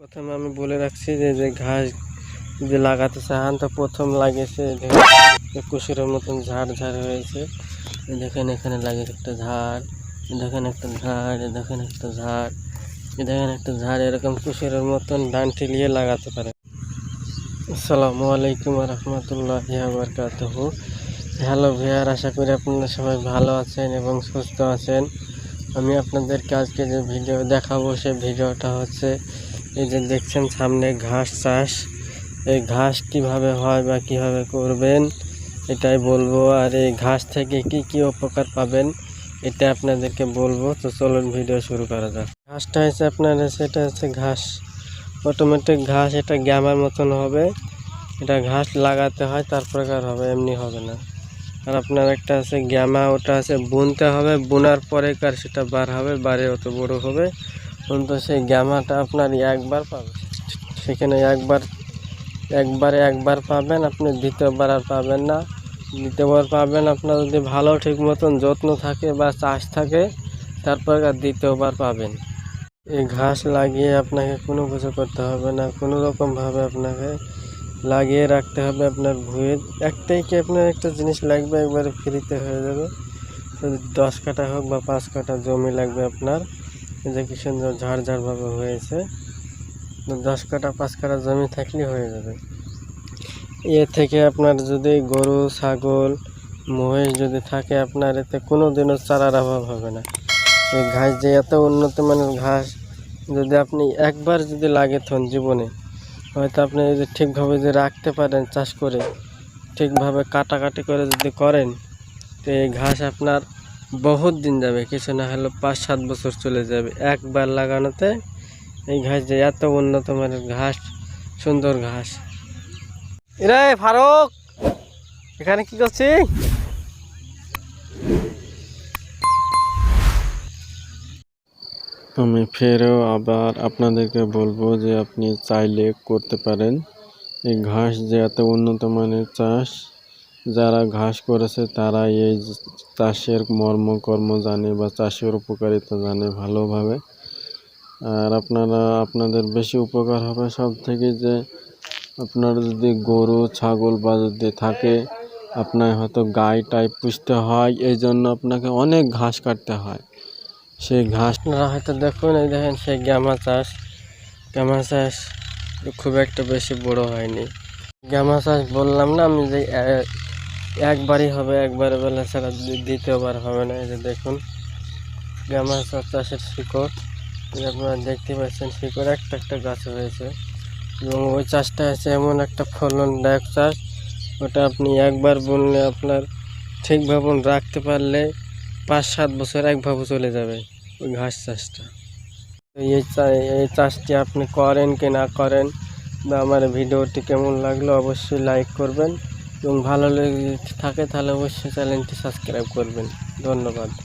প্রথমে আমি বলে রাখছি যে যে ঘাস যে লাগাতে চান, তো প্রথম লাগিয়েছে কুসুরের মতন ঝাড় ঝাড় হয়েছে। দেখেন এখানে লাগে একটা ঝাড় দেখেন একটা ঝাড় দেখেন একটা ঝাড় দেখেন একটা ঝাড়, এরকম কুসুরের মতন ডান্টি নিয়ে লাগাতে পারে। আসসালামু আলাইকুম রহমতুল্লাহ বরকাতহ হ্যালো ভিয়ার আশা করি আপনারা সবাই ভালো আছেন এবং সুস্থ আছেন। আমি আপনাদেরকে আজকে যে ভিডিও দেখাবো সেই ভিডিওটা হচ্ছে এই যে দেখছেন সামনে ঘাস চাষ। এই ঘাস কীভাবে হয় বা কীভাবে করবেন, এটাই বলব। আর এই ঘাস থেকে কি কি উপকার পাবেন, এটা আপনাদেরকে বলব। তো চলুন ভিডিও শুরু করা যাক। ঘাসটা হচ্ছে আপনার, সেটা হচ্ছে ঘাস। অটোমেটিক ঘাস এটা গ্যামার মতন হবে। এটা ঘাস লাগাতে হয়, তার প্রকার হবে, এমনি হবে না। আর আপনার একটা আছে গ্যামা, ওটা আছে বুনতে হবে। বোনার পরে কার সেটা বার হবে বারে অত বড় হবে। কিন্তু সেই গ্যামাটা আপনার একবার পাবেন সেখানে একবার, একবারে একবার পাবেন, আপনি দ্বিতীয়বার আর পাবেন না। দ্বিতীয়বার পাবেন, আপনার যদি ভালো ঠিক মতন যত্ন থাকে বা চাষ থাকে, তারপর আর দ্বিতীয়বার পাবেন। এই ঘাস লাগিয়ে আপনাকে কোনো কিছু করতে হবে না, কোনো রকমভাবে আপনাকে লাগিয়ে রাখতে হবে আপনার ভুঁয়ে। একটাই কি আপনার একটা জিনিস লাগবে, একবারে ফ্রিতে হয়ে যাবে। দশ কাঠা হোক বা পাঁচ কাঠা জমি লাগবে আপনার যে কি সুন্দর ঝাড় ঝাড়ভাবে হয়েছে। দশ কাঠা, পাঁচ কাঠা জমি থাকলে হয়ে যাবে। এ থেকে আপনার যদি গরু, ছাগল, মহিষ যদি থাকে, আপনার এতে কোনো দিনও চারার অভাব হবে না। এই ঘাস যে এত উন্নত মানের ঘাস, যদি আপনি একবার যদি লাগে থন জীবনে, হয়তো আপনি যদি ঠিকভাবে যদি রাখতে পারেন চাষ করে, ঠিকভাবে কাটাকাটি করে যদি করেন, তো এই ঘাস আপনার বহুত দিন যাবে, কিছু না হলে পাঁচ সাত বছর চলে যাবে। একবার লাগানোতে এই ঘাস যে এত উন্নত মানের ঘাস, সুন্দর ঘাস। এরে ফারুক, এখানে কি করছি? আমি ফেরও আবার আপনাদেরকে বলব যে আপনি চাইলে করতে পারেন। এই ঘাস যে এত উন্নত মানের চাষ যারা ঘাস করেছে, তারা এই চাষের মর্ম কর্ম জানে বা চাষের উপকারিতা জানে ভালোভাবে। আর আপনারা, আপনাদের বেশি উপকার হবে সব থেকে যে আপনার যদি গরু, ছাগল বা যদি থাকে, আপনার হয়তো গাই টাই পুষতে হয়, এই জন্য আপনাকে অনেক ঘাস কাটতে হয়। সেই ঘাস আপনারা হয়তো দেখুন, এই দেখেন সেই গ্যামা চাষ। গ্যামা চাষ খুব একটা বেশি বড় হয়নি। গ্যামা চাষ বললাম না, আমি যে একবারই হবে, একবারে বেলা ছাড়া দ্বিতীয়বার হবে না। এই যে দেখুন চাষ চাষের শিকড়। আপনারা দেখতে পাচ্ছেন, শিকড় একটা একটা গাছ হয়েছে এবং ওই চাষটা আছে এমন একটা ফলন ফলনদায়ক চাষ। ওটা আপনি একবার বললে আপনার ঠিকভাবে রাখতে পারলে পাঁচ সাত বছর একভাবে চলে যাবে ওই ঘাস চাষটা। এই এই চাষটি আপনি করেন কি না করেন বা আমার ভিডিওটি কেমন লাগল অবশ্যই লাইক করবেন। এবং ভালো লেগে থাকে তাহলে অবশ্যই চ্যানেলটি সাবস্ক্রাইব করবেন। ধন্যবাদ।